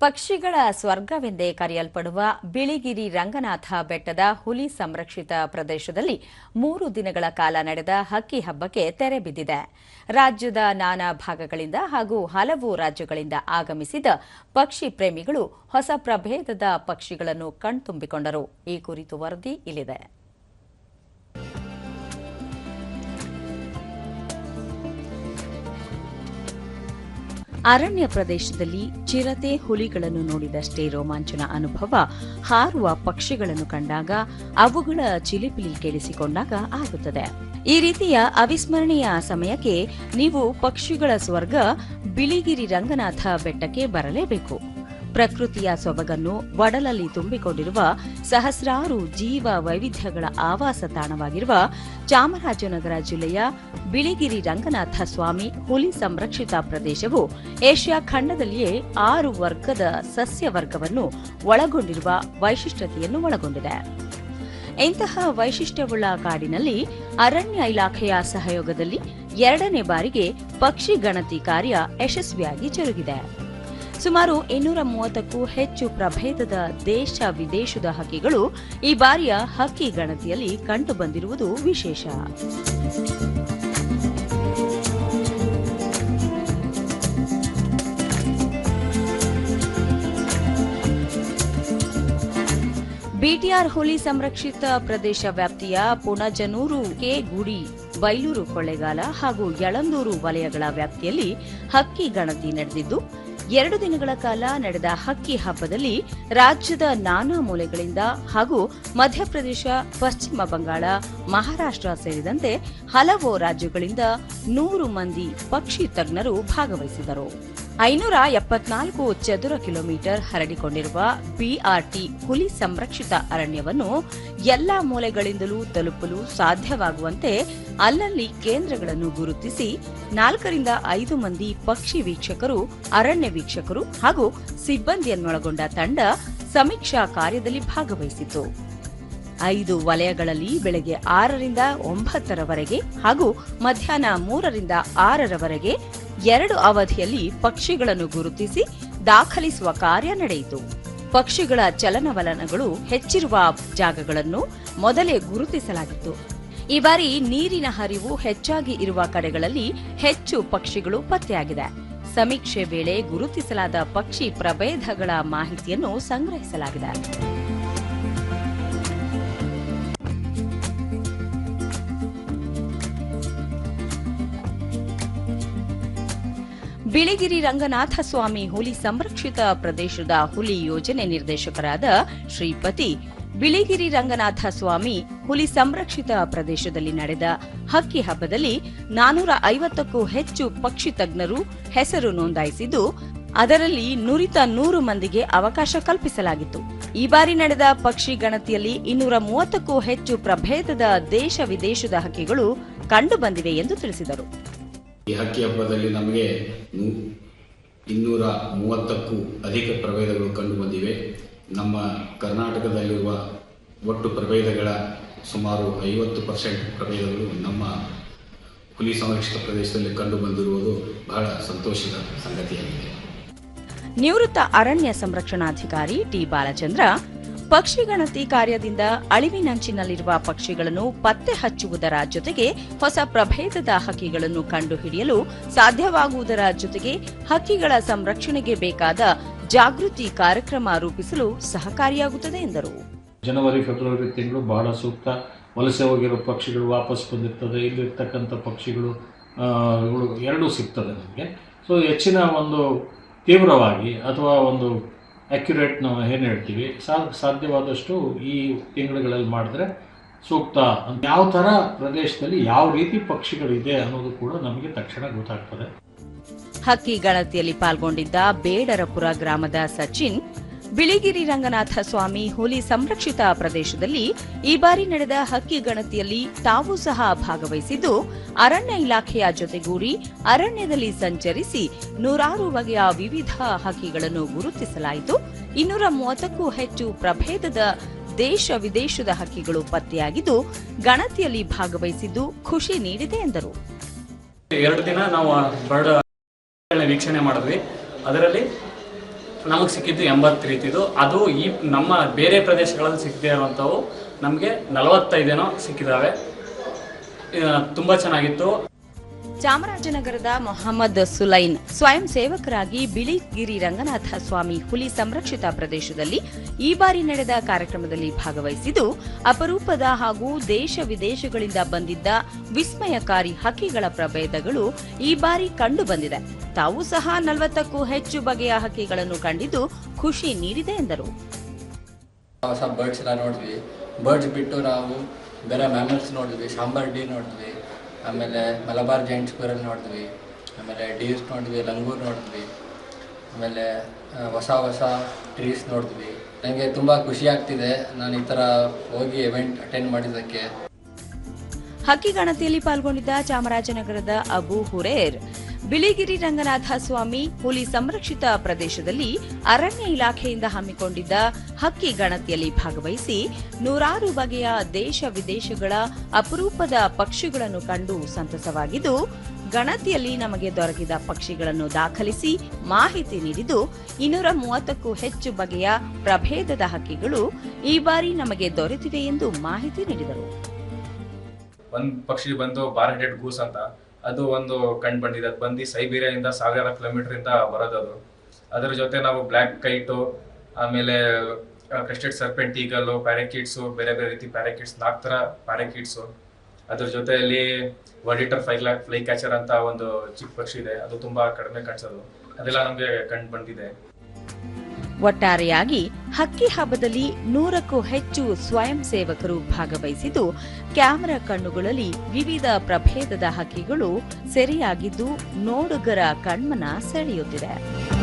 ಪಕ್ಷಿಗಳ ಸ್ವರ್ಗವೆಂದೇ ಕರೆಯಲ್ಪಡುವ ಬಿಳಿಗಿರಿ ರಂಗನಾಥ ಬೆಟ್ಟದ ಹುಲಿ ಸಂರಕ್ಷಿತ ಪ್ರದೇಶದಲ್ಲಿ ಮೂರು ದಿನಗಳ ಕಾಲ ನಡೆದ ಹಕ್ಕಿ ಹಬ್ಬಕ್ಕೆ ತೆರೆ ಬಿದ್ದಿದೆ. ರಾಜ್ಯದ ನಾನಾ ಭಾಗಗಳಿಂದ ಹಾಗೂ ಹಲವು ರಾಜ್ಯಗಳಿಂದ ಆಗಮಿಸಿದ ಪಕ್ಷಿ ಪ್ರೇಮಿಗಳು ಹೊಸ ಪ್ರಭೇದದ ಪಕ್ಷಿಗಳನ್ನು ಕಣ್ತುಂಬಿಕೊಂಡರು. ಈ ಕುರಿತು ವರದಿ ಇಲ್ಲಿದೆ. ಅರಣ್ಯ ಪ್ರದೇಶದಲ್ಲಿ ಚಿರತೆ ಹುಲಿಗಳನ್ನು ನೋಡಿದಷ್ಟೇ ರೋಮಾಂಚನ ಅನುಭವ. ಹಾರುವ ಪಕ್ಷಿಗಳನ್ನು ಕಂಡಾಗ ಅವುಗಳ ಚಿಲಿಪಿಲಿ ಕೇಳಿಸಿಕೊಂಡಾಗ ಆಗುತ್ತದೆ. ಈ ರೀತಿಯ ಅವಿಸ್ಮರಣೀಯ ಸಮಯಕ್ಕೆ ನೀವು ಪಕ್ಷಿಗಳ ಸ್ವರ್ಗ ಬಿಳಿಗಿರಿ ರಂಗನಾಥ ಬೆಟ್ಟಕ್ಕೆ ಬರಲೇಬೇಕು. ಪ್ರಕೃತಿಯ ಸೊಬಗನ್ನು ಒಡಲಲ್ಲಿ ತುಂಬಿಕೊಂಡಿರುವ ಸಹಸ್ರಾರು ಜೀವ ವೈವಿಧ್ಯಗಳ ಆವಾಸ ತಾಣವಾಗಿರುವ ಚಾಮರಾಜನಗರ ಜಿಲ್ಲೆಯ ಬಿಳಿಗಿರಿ ರಂಗನಾಥ ಸ್ವಾಮಿ ಹುಲಿ ಸಂರಕ್ಷಿತ ಪ್ರದೇಶವು ಏಷ್ಯಾ ಖಂಡದಲ್ಲಿಯೇ ಆರು ವರ್ಗದ ಸಸ್ಯ ವರ್ಗವನ್ನು ಒಳಗೊಂಡಿರುವ ವೈಶಿಷ್ಟ್ಯತೆಯನ್ನು ಒಳಗೊಂಡಿದೆ. ಇಂತಹ ವೈಶಿಷ್ಟ್ಯವುಳ್ಳ ಕಾಡಿನಲ್ಲಿ ಅರಣ್ಯ ಇಲಾಖೆಯ ಸಹಯೋಗದಲ್ಲಿ ಎರಡನೇ ಬಾರಿಗೆ ಪಕ್ಷಿ ಗಣತಿ ಕಾರ್ಯ ಯಶಸ್ವಿಯಾಗಿ ಜರುಗಿದೆ. ಸುಮಾರು ಇನ್ನೂರ ಮೂವತ್ತಕ್ಕೂ ಹೆಚ್ಚು ಪ್ರಭೇದದ ದೇಶ ವಿದೇಶದ ಹಕ್ಕಿಗಳು ಈ ಬಾರಿಯ ಹಕ್ಕಿ ಗಣತಿಯಲ್ಲಿ ಕಂಡುಬಂದಿರುವುದು ವಿಶೇಷ. ಬಿಟಿಆರ್ ಹುಲಿ ಸಂರಕ್ಷಿತ ಪ್ರದೇಶ ವ್ಯಾಪ್ತಿಯ ಪುಣಜನೂರು ಕೆ ಗುಡಿ, ಬೈಲೂರು ಕೊಳ್ಳೆಗಾಲ ಹಾಗೂ ಯಳಂದೂರು ವಲಯಗಳ ವ್ಯಾಪ್ತಿಯಲ್ಲಿ ಹಕ್ಕಿ ಗಣತಿ ನಡೆದಿದ್ದು ಎರಡು ದಿನಗಳ ಕಾಲ ನಡೆದ ಹಕ್ಕಿ ಹಬ್ಬದಲ್ಲಿ ರಾಜ್ಯದ ನಾನಾ ಮೂಲೆಗಳಿಂದ ಹಾಗೂ ಮಧ್ಯಪ್ರದೇಶ, ಪಶ್ಚಿಮ ಬಂಗಾಳ, ಮಹಾರಾಷ್ಟ್ರ ಸೇರಿದಂತೆ ಹಲವು ರಾಜ್ಯಗಳಿಂದ ನೂರು ಮಂದಿ ಪಕ್ಷಿ ತಜ್ಞರು ಭಾಗವಹಿಸಿದರು. ಐನೂರ ಎಪ್ಪತ್ನಾಲ್ಕು ಚದುರ ಕಿಲೋಮೀಟರ್ ಹರಡಿಕೊಂಡಿರುವ ಬಿಆರ್ಟಿ ಹುಲಿ ಸಂರಕ್ಷಿತ ಅರಣ್ಯವನ್ನು ಎಲ್ಲಾ ಮೂಲೆಗಳಿಂದಲೂ ತಲುಪಲು ಸಾಧ್ಯವಾಗುವಂತೆ ಅಲ್ಲಲ್ಲಿ ಕೇಂದ್ರಗಳನ್ನು ಗುರುತಿಸಿ ನಾಲ್ಕರಿಂದ ಐದು ಮಂದಿ ಪಕ್ಷಿ ವೀಕ್ಷಕರು ಅರಣ್ಯ ವೀಕ್ಷಕರು ಹಾಗೂ ಸಿಬ್ಬಂದಿಯನ್ನೊಳಗೊಂಡ ತಂಡ ಸಮೀಕ್ಷಾ ಕಾರ್ಯದಲ್ಲಿ ಭಾಗವಹಿಸಿತು ಐದು ವಲಯಗಳಲ್ಲಿ ಬೆಳಗ್ಗೆ ಆರರಿಂದ ಒಂಬತ್ತರವರೆಗೆ ಹಾಗೂ ಮಧ್ಯಾಹ್ನ ಮೂರರಿಂದ ಆರರವರೆಗೆ ಎರಡು ಅವಧಿಯಲ್ಲಿ ಪಕ್ಷಿಗಳನ್ನು ಗುರುತಿಸಿ ದಾಖಲಿಸುವ ಕಾರ್ಯ ನಡೆಯಿತು. ಪಕ್ಷಿಗಳ ಚಲನವಲನಗಳು ಹೆಚ್ಚಿರುವ ಜಾಗಗಳನ್ನು ಮೊದಲೇ ಗುರುತಿಸಲಾಗಿತ್ತು. ಈ ಬಾರಿ ನೀರಿನ ಹರಿವು ಹೆಚ್ಚಾಗಿ ಇರುವ ಕಡೆಗಳಲ್ಲಿ ಹೆಚ್ಚು ಪಕ್ಷಿಗಳು ಪತ್ತೆಯಾಗಿದೆ. ಸಮೀಕ್ಷೆ ವೇಳೆ ಗುರುತಿಸಲಾದ ಪಕ್ಷಿ ಪ್ರಭೇದಗಳ ಮಾಹಿತಿಯನ್ನು ಸಂಗ್ರಹಿಸಲಾಗಿದೆ. ಬಿಳಿಗಿರಿ ರಂಗನಾಥ ಸ್ವಾಮಿ ಹುಲಿ ಸಂರಕ್ಷಿತ ಪ್ರದೇಶದ ಹುಲಿ ಯೋಜನೆ ನಿರ್ದೇಶಕರಾದ ಶ್ರೀಪತಿ ಬಿಳಿಗಿರಿ ರಂಗನಾಥ ಸ್ವಾಮಿ ಹುಲಿ ಸಂರಕ್ಷಿತ ಪ್ರದೇಶದಲ್ಲಿ ನಡೆದ ಹಕ್ಕಿ ಹಬ್ಬದಲ್ಲಿ ನಾನೂರ ಐವತ್ತಕ್ಕೂ ಹೆಚ್ಚು ಪಕ್ಷಿ ತಜ್ಞರು ಹೆಸರು ನೋಂದಾಯಿಸಿದ್ದು, ಅದರಲ್ಲಿ ನುರಿತ ನೂರು ಮಂದಿಗೆ ಅವಕಾಶ ಕಲ್ಪಿಸಲಾಗಿತ್ತು. ಈ ಬಾರಿ ನಡೆದ ಪಕ್ಷಿ ಗಣತಿಯಲ್ಲಿ ಇನ್ನೂರ ಮೂವತ್ತಕ್ಕೂ ಹೆಚ್ಚು ಪ್ರಭೇದದ ದೇಶ ವಿದೇಶದ ಹಕ್ಕಿಗಳು ಕಂಡುಬಂದಿವೆ ಎಂದು ತಿಳಿಸಿದರು. ಈ ಹಕ್ಕಿ ಹಬ್ಬದಲ್ಲಿ ನಮಗೆ ಇನ್ನೂರ ಮೂವತ್ತಕ್ಕೂ ಅಧಿಕ ಪ್ರಭೇದಗಳು ಕಂಡುಬಂದಿವೆ. ನಮ್ಮ ಕರ್ನಾಟಕದಲ್ಲಿರುವ ಒಟ್ಟು ಪ್ರಭೇದಗಳ ಸುಮಾರು ಐವತ್ತು ಪರ್ಸೆಂಟ್ ಪ್ರಭೇದಗಳು ನಮ್ಮ ಹುಲಿ ಸಂರಕ್ಷಿತ ಪ್ರದೇಶದಲ್ಲಿ ಕಂಡುಬಂದಿರುವುದು ಬಹಳ ಸಂತೋಷದ ಸಂಗತಿಯಾಗಿದೆ. ನಿವೃತ್ತ ಅರಣ್ಯ ಸಂರಕ್ಷಣಾಧಿಕಾರಿ ಟಿ ಬಾಲಚಂದ್ರ, ಪಕ್ಷಿ ಗಣತಿ ಕಾರ್ಯದಿಂದ ಅಳಿವಿನಂಚಿನಲ್ಲಿರುವ ಪಕ್ಷಿಗಳನ್ನು ಪತ್ತೆ ಹಚ್ಚುವುದರ ಜೊತೆಗೆ ಹೊಸ ಪ್ರಭೇದದ ಹಕ್ಕಿಗಳನ್ನು ಕಂಡುಹಿಡಿಯಲು ಸಾಧ್ಯವಾಗುವುದರ ಜೊತೆಗೆ ಹಕ್ಕಿಗಳ ಸಂರಕ್ಷಣೆಗೆ ಬೇಕಾದ ಜಾಗೃತಿ ಕಾರ್ಯಕ್ರಮ ರೂಪಿಸಲು ಸಹಕಾರಿಯಾಗುತ್ತದೆ ಎಂದರು. ಜನವರಿ, ಫೆಬ್ರವರಿ ತಿಂಗಳು ಬಹಳ ಸೂಕ್ತ. ವಲಸೆ ಹೋಗಿರೋ ಪಕ್ಷಿಗಳು ವಾಪಸ್ ಬಂದಿರ್ತದೆ. ಇಲ್ಲಿರ್ತಕ್ಕಂಥ ಪಕ್ಷಿಗಳು ಎರಡೂ ಸಿಗ್ತದೆ ನಮಗೆ. ಸೊ ಹೆಚ್ಚಿನ ಒಂದು ತೀವ್ರವಾಗಿ ಅಥವಾ ಒಂದು ಅಕ್ಯುರೇಟ್ ನಾವು ಏನು ಹೇಳ್ತೀವಿ ಸಾಧ್ಯವಾದಷ್ಟು ಈ ತಿಂಗಳುಗಳಲ್ಲಿ ಮಾಡಿದ್ರೆ ಸೂಕ್ತ ಯಾವ ಥರ ಪ್ರದೇಶದಲ್ಲಿ ಯಾವ ರೀತಿ ಪಕ್ಷಿಗಳಿದೆ ಅನ್ನೋದು ಕೂಡ ನಮಗೆ ತಕ್ಷಣ ಗೊತ್ತಾಗ್ತದೆ. ಹಕ್ಕಿ ಗಣತಿಯಲ್ಲಿ ಪಾಲ್ಗೊಂಡಿದ್ದ ಬೇಡರಪುರ ಗ್ರಾಮದ ಸಚಿನ್, ಬಿಳಿಗಿರಿ ರಂಗನಾಥ ಸ್ವಾಮಿ ಹುಲಿ ಸಂರಕ್ಷಿತ ಪ್ರದೇಶದಲ್ಲಿ ಈ ಬಾರಿ ನಡೆದ ಹಕ್ಕಿ ಗಣತಿಯಲ್ಲಿ ತಾವು ಸಹ ಭಾಗವಹಿಸಿದ್ದು, ಅರಣ್ಯ ಇಲಾಖೆಯ ಜೊತೆಗೂಡಿ ಅರಣ್ಯದಲ್ಲಿ ಸಂಚರಿಸಿ ನೂರಾರು ಬಗೆಯ ವಿವಿಧ ಹಕ್ಕಿಗಳನ್ನು ಗುರುತಿಸಲಾಯಿತು. ಇನ್ನೂರ ಮೂವತ್ತಕ್ಕೂ ಹೆಚ್ಚು ಪ್ರಭೇದದ ದೇಶ ವಿದೇಶದ ಹಕ್ಕಿಗಳು ಪತ್ತೆಯಾಗಿದ್ದು, ಗಣತಿಯಲ್ಲಿ ಭಾಗವಹಿಸಿದ್ದು ಖುಷಿ ನೀಡಿದೆ ಎಂದರು. ವೀಕ್ಷಣೆ ಮಾಡಿದ್ವಿ. ಅದರಲ್ಲಿ ನಮಗೆ ಸಿಕ್ಕಿದ್ದು ಎಂಬತ್ತು ರೀತಿದು. ಅದು ಈ ನಮ್ಮ ಬೇರೆ ಪ್ರದೇಶಗಳಲ್ಲಿ ಸಿಕ್ಕಿದೆ ಇರುವಂಥವು ನಮಗೆ ನಲವತ್ತೈದೇನೋ ಸಿಕ್ಕಿದ್ದಾವೆ ತುಂಬ ಚೆನ್ನಾಗಿತ್ತು. ಚಾಮರಾಜನಗರದ ಮೊಹಮ್ಮದ್ ಸುಲೈನ್ ಸ್ವಯಂ ಸೇವಕರಾಗಿ ಬಿಳಿಗಿರಿ ರಂಗನಾಥ ಸ್ವಾಮಿ ಹುಲಿ ಸಂರಕ್ಷಿತ ಪ್ರದೇಶದಲ್ಲಿ ಈ ಬಾರಿ ನಡೆದ ಕಾರ್ಯಕ್ರಮದಲ್ಲಿ ಭಾಗವಹಿಸಿದ್ದು, ಅಪರೂಪದ ಹಾಗೂ ದೇಶ ವಿದೇಶಗಳಿಂದ ಬಂದಿದ್ದ ವಿಸ್ಮಯಕಾರಿ ಹಕ್ಕಿಗಳ ಪ್ರಭೇದಗಳು ಈ ಬಾರಿ ಕಂಡು ಬಂದಿದೆ. ತಾವು ಸಹ ನಲವತ್ತಕ್ಕೂ ಹೆಚ್ಚು ಬಗೆಯ ಹಕ್ಕಿಗಳನ್ನು ಕಂಡಿದ್ದು ಖುಷಿ ನೀಡಿದೆ ಎಂದರು. ಬರ್ಡ್ಸ್ ಬಿಟ್ಟು ನಾವು ಬೇರೆ ಮ್ಯಾಮಲ್ಸ್ ನೋಡಿದ್ವಿ, ಸಾಂಬಾರ್ ಡಿ ನೋಡಿದ್ವಿ. ಆಮೇಲೆ ಮಲಬಾರ್ ಜೈಂಟ್ ಸ್ಕ್ವೇರಲ್ಲಿ ನೋಡಿದ್ವಿ, ಆಮೇಲೆ ಡಿಯೂಸ್ ನೋಡಿದ್ವಿ, ಲಂಗೂರ್ ನೋಡಿದ್ವಿ, ಆಮೇಲೆ ಹೊಸ ಹೊಸ ಟ್ರೀಸ್ ನೋಡಿದ್ವಿ. ನನಗೆ ತುಂಬ ಖುಷಿ ಆಗ್ತಿದೆ ನಾನು ಈ ಥರ ಹೋಗಿ ಇವೆಂಟ್ ಅಟೆಂಡ್ ಮಾಡಿದ್ದಕ್ಕೆ. ಹಕ್ಕಿ ಗಣತಿಯಲ್ಲಿ ಪಾಲ್ಗೊಂಡಿದ್ದ ಚಾಮರಾಜನಗರದ ಅಬು ಹುರೇರ್ ಬಿಳಿಗಿರಿ ರಂಗನಾಥ ಸ್ವಾಮಿ ಹುಲಿ ಸಂರಕ್ಷಿತ ಪ್ರದೇಶದಲ್ಲಿ ಅರಣ್ಯ ಇಲಾಖೆಯಿಂದ ಹಮ್ಮಿಕೊಂಡಿದ್ದ ಹಕ್ಕಿ ಗಣತಿಯಲ್ಲಿ ಭಾಗವಹಿಸಿ ನೂರಾರು ಬಗೆಯ ದೇಶ ವಿದೇಶಗಳ ಅಪರೂಪದ ಪಕ್ಷಿಗಳನ್ನು ಕಂಡು ಸಂತಸವಾಗಿದ್ದು, ಗಣತಿಯಲ್ಲಿ ನಮಗೆ ದೊರಕಿದ ಪಕ್ಷಿಗಳನ್ನು ದಾಖಲಿಸಿ ಮಾಹಿತಿ ನೀಡಿದ್ದು, ಇನ್ನೂರ ಮೂವತ್ತಕ್ಕೂ ಹೆಚ್ಚು ಬಗೆಯ ಪ್ರಭೇದದ ಹಕ್ಕಿಗಳು ಈ ಬಾರಿ ನಮಗೆ ದೊರೆತಿವೆ ಎಂದು ಮಾಹಿತಿ ನೀಡಿದರು. ಪಕ್ಷಿ ಬಂದು ಗೂಸ್ ಅಂತ ಅದು ಒಂದು ಕಂಡು ಬಂದಿದೆ. ಅದು ಬಂದು ಸೈಬೀರಿಯಾದಿಂದ ಸಾವಿರಾರು ಕಿಲೋಮೀಟರ್ ಇಂದ ಬರೋದು ಅದು. ಅದರ ಜೊತೆ ನಾವು ಬ್ಲ್ಯಾಕ್ ಕೈಟು, ಆಮೇಲೆ ಕ್ರಿಸ್ಟೆಡ್ ಸರ್ಪೆಂಟ್ ಈಗಲ್ಲು ಪ್ಯಾರಾಕಿಟ್ಸು ಬೇರೆ ಬೇರೆ ರೀತಿ ಪ್ಯಾರಾಕಿಟ್ಸ್ ನಾಲ್ಕು ಥರ ಪ್ಯಾರಾಕಿಟ್ಸು ಅದ್ರ ಜೊತೆಯಲ್ಲಿ ವರ್ಡಿಟರ್ ಫ್ಲೈ ಫ್ಲೈ ಕ್ಯಾಚರ್ ಅಂತ ಒಂದು ಚಿಕ್ಕ ಪಕ್ಷಿ ಇದೆ. ಅದು ತುಂಬಾ ಕಡಿಮೆ ಕಾಣಿಸೋದು. ಅದೆಲ್ಲ ನಮಗೆ ಕಂಡು ಬಂದಿದೆ. ಒಟ್ಟಾರೆಯಾಗಿ ಹಕ್ಕಿ ಹಬ್ಬದಲ್ಲಿ ನೂರಕ್ಕೂ ಹೆಚ್ಚು ಸ್ವಯಂ ಸೇವಕರು ಭಾಗವಹಿಸಿದ್ದು, ಕ್ಯಾಮೆರಾ ಕಣ್ಣುಗಳಲ್ಲಿ ವಿವಿಧ ಪ್ರಭೇದದ ಹಕ್ಕಿಗಳು ಸೆರೆಯಾಗಿದ್ದು, ನೋಡುಗರ ಕಣ್ಮನ ಸೆಳೆಯುತ್ತಿದೆ.